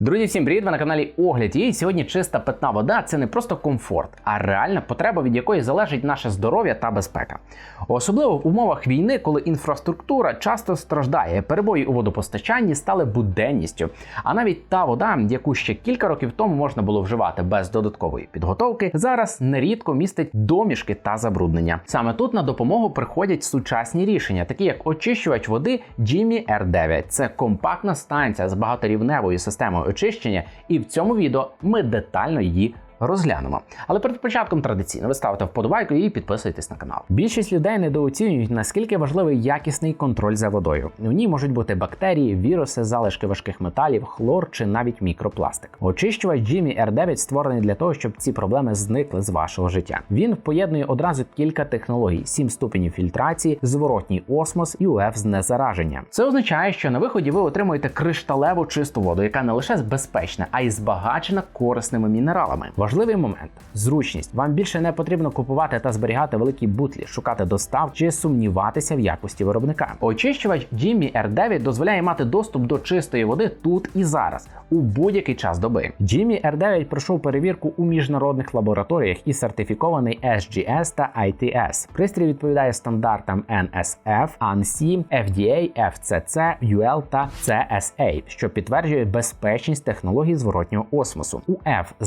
Друзі, всім привіт! Ви на каналі Огляд. І сьогодні чиста питна вода це не просто комфорт, а реальна потреба, від якої залежить наше здоров'я та безпека. Особливо в умовах війни, коли інфраструктура часто страждає, перебої у водопостачанні стали буденністю. А навіть та вода, яку ще кілька років тому можна було вживати без додаткової підготовки, зараз нерідко містить домішки та забруднення. Саме тут на допомогу приходять сучасні рішення, такі як очищувач води Jimmy R9. Це компактна станція з багаторівневою системою очищення, і в цьому відео ми детально її розглянемо. Але перед початком традиційно ви ставите вподобайку і підписуйтесь на канал. Більшість людей недооцінюють наскільки важливий якісний контроль за водою. В ній можуть бути бактерії, віруси, залишки важких металів, хлор чи навіть мікропластик. Очищувач Jimmy R9 створений для того, щоб ці проблеми зникли з вашого життя. Він поєднує одразу кілька технологій: 7 ступенів фільтрації, зворотній осмос і УФ знезараження. Це означає, що на виході ви отримуєте кришталево чисту воду, яка не лише безпечна, а й збагачена корисними мінералами. Важливий момент зручність. Вам більше не потрібно купувати та зберігати великі бутлі, шукати достав чи сумніватися в якості виробника. Очищувач Jimmy R9 дозволяє мати доступ до чистої води тут і зараз, у будь-який час доби. Jimmy R9 пройшов перевірку у міжнародних лабораторіях і сертифікований SGS та ITS. Пристрій відповідає стандартам NSF, ANSI, FDA, FCC, UL та CSA, що підтверджує безпечність технологій зворотнього осмосу. UF –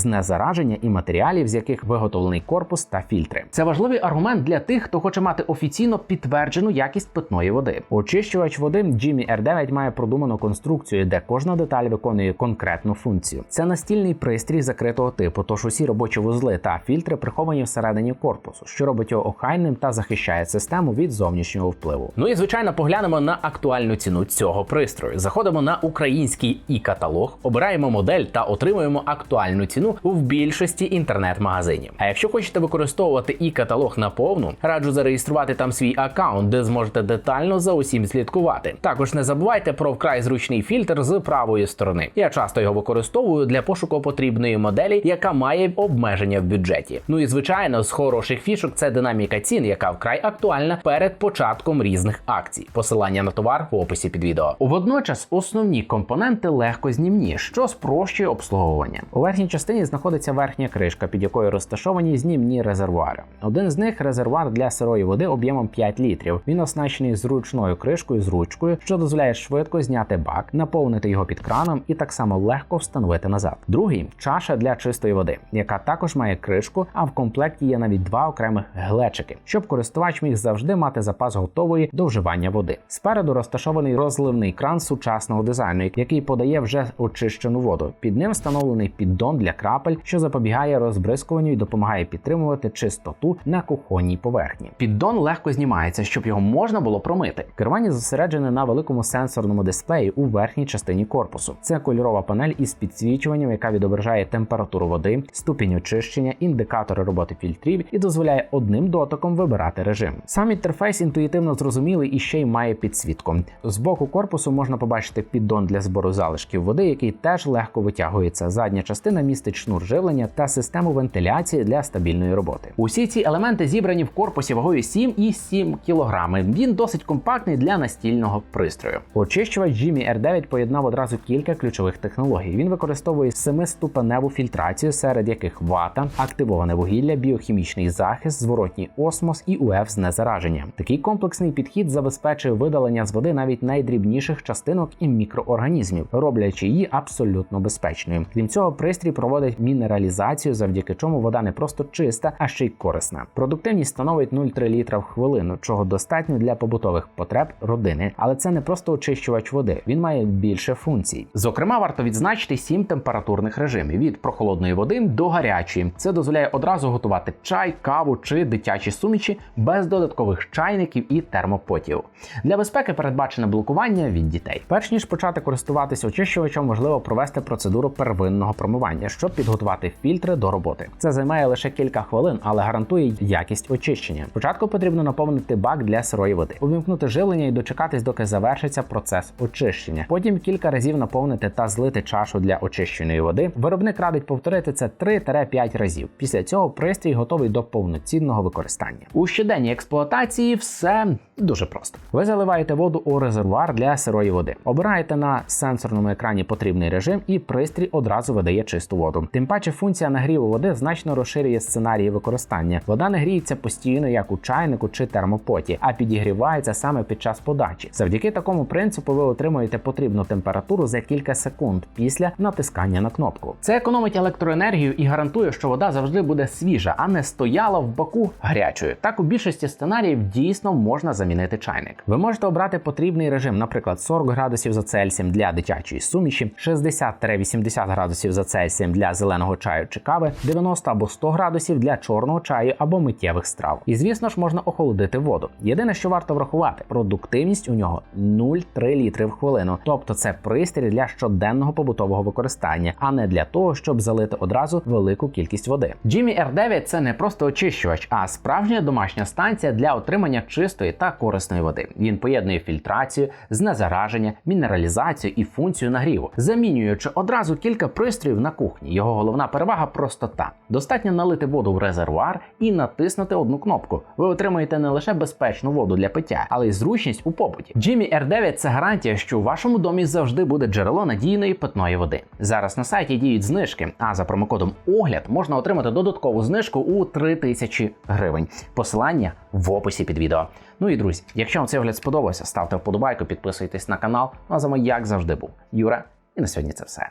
знезараження і матеріалів, з яких виготовлений корпус та фільтри. Це важливий аргумент для тих, хто хоче мати офіційно підтверджену якість питної води. Очищувач води Jimmy R9 має продуману конструкцію, де кожна деталь виконує конкретну функцію. Це настільний пристрій закритого типу, тож усі робочі вузли та фільтри приховані всередині корпусу, що робить його охайним та захищає систему від зовнішнього впливу. Ну і звичайно, поглянемо на актуальну ціну цього пристрою. Заходимо на український і каталог, обираємо модель та отримуємо актуальну ціну в більшості інтернет-магазинів. А якщо хочете використовувати і каталог на повну, раджу зареєструвати там свій аккаунт, де зможете детально за усім слідкувати. Також не забувайте про вкрай зручний фільтр з правої сторони. Я часто його використовую для пошуку потрібної моделі, яка має обмеження в бюджеті. Ну і звичайно, з хороших фішок це динаміка цін, яка вкрай актуальна перед початком різних акцій. Посилання на товар в описі під відео. Водночас основні компоненти легко знімні, що спрощує обслуговування. У верхній частині знаходиться верхня кришка, під якою розташовані знімні резервуари. Один з них резервуар для сирої води об'ємом 5 літрів. Він оснащений зручною кришкою з ручкою, що дозволяє швидко зняти бак, наповнити його під краном і так само легко встановити назад. Другий чаша для чистої води, яка також має кришку, а в комплекті є навіть два окремих глечики, щоб користувач міг завжди мати запас готової до вживання води. Спереду розташований розливний кран сучасного дизайну, який подає вже очищену воду. Під ним встановлений піддон для крапель, що запобігає розбризкуванню і допомагає підтримувати чистоту на кухонній поверхні. Піддон легко знімається, щоб його можна було промити. Керування зосереджене на великому сенсорному дисплеї у верхній частині корпусу. Це кольорова панель із підсвічуванням, яка відображає температуру води, ступінь очищення, індикатори роботи фільтрів і дозволяє одним дотиком вибирати режим. Сам інтерфейс інтуїтивно зрозумілий і ще й має підсвітку. З боку корпусу можна побачити піддон для збору залишків води, який теж легко витягується. Задня частина містить шнур живлення та систему вентиляції для стабільної роботи. Усі ці елементи зібрані в корпусі вагою 7,7 кг. Він досить компактний для настільного пристрою. Очищувач Jimmy R9 поєднав одразу кілька ключових технологій. Він використовує семиступеневу фільтрацію, серед яких вата, активоване вугілля, біохімічний захист, зворотній осмос і УФ знезараження. Такий комплексний підхід забезпечує видалення з води навіть найдрібніших частинок і мікроорганізмів, роблячи її абсолютно безпечною. Крім цього, пристрій проводить мінералізацію, завдяки чому вода не просто чиста, а ще й корисна. Продуктивність становить 0,3 літра в хвилину, чого достатньо для побутових потреб родини. Але це не просто очищувач води, він має більше функцій. Зокрема, варто відзначити сім температурних режимів від прохолодної води до гарячої. Це дозволяє одразу готувати чай, каву чи дитячі суміші без додаткових чайників і термопотів. Для безпеки передбачене блокування від дітей. Перш ніж почати користуватися очищувачем, важливо провести процедуру первинного промивання, щоб підготувати фільтри до роботи. Це займає лише кілька хвилин, але гарантує якість очищення. Спочатку потрібно наповнити бак для сирої води, увімкнути живлення і дочекатись, доки завершиться процес очищення. Потім кілька разів наповнити та злити чашу для очищеної води. Виробник радить повторити це 3-5 разів. Після цього пристрій готовий до повноцінного використання. У щоденній експлуатації все дуже просто. Ви заливаєте воду у резервуар для сирої води, обираєте на сенсорному екрані потрібний режим, і пристрій одразу видає чисту воду. Тим паче функція нагріву води значно розширює сценарії використання. Вода не гріється постійно, як у чайнику чи термопоті, а підігрівається саме під час подачі. Завдяки такому принципу ви отримуєте потрібну температуру за кілька секунд після натискання на кнопку. Це економить електроенергію і гарантує, що вода завжди буде свіжа, а не стояла в баку гарячою. Так у більшості сценаріїв дійсно можна замінити чайник. Ви можете обрати потрібний режим, наприклад, 40 градусів за Цельсієм для дитячої суміші, 60-80 градусів за Цельсієм для зеленого чаю чи кави, 90 або 100 градусів для чорного чаю або миттєвих страв. І звісно ж можна охолодити воду. Єдине, що варто врахувати, продуктивність у нього 0,3 літри в хвилину. Тобто це пристрій для щоденного побутового використання, а не для того, щоб залити одразу велику кількість води. Jimmy R9 це не просто очищувач, а справжня домашня станція для отримання чистої та корисної води. Він поєднує фільтрацію, знезараження, мінералізацію і функцію нагріву, замінюючи одразу кілька пристроїв на кухні. Його головна перевага простота. Достатньо налити воду в резервуар і натиснути одну кнопку. Ви отримаєте не лише безпечну воду для пиття, але й зручність у побуті. Jimmy R9 це гарантія, що у вашому домі завжди буде джерело надійної питної води. Зараз на сайті діють знижки, а за промокодом огляд можна отримати додаткову знижку у 3000 гривень. Посилання в описі під відео. Ну і друзі, якщо вам цей огляд сподобався, ставте вподобайку, підписуйтесь на канал. Ну а за мною, як завжди був Юра. І на сьогодні це все.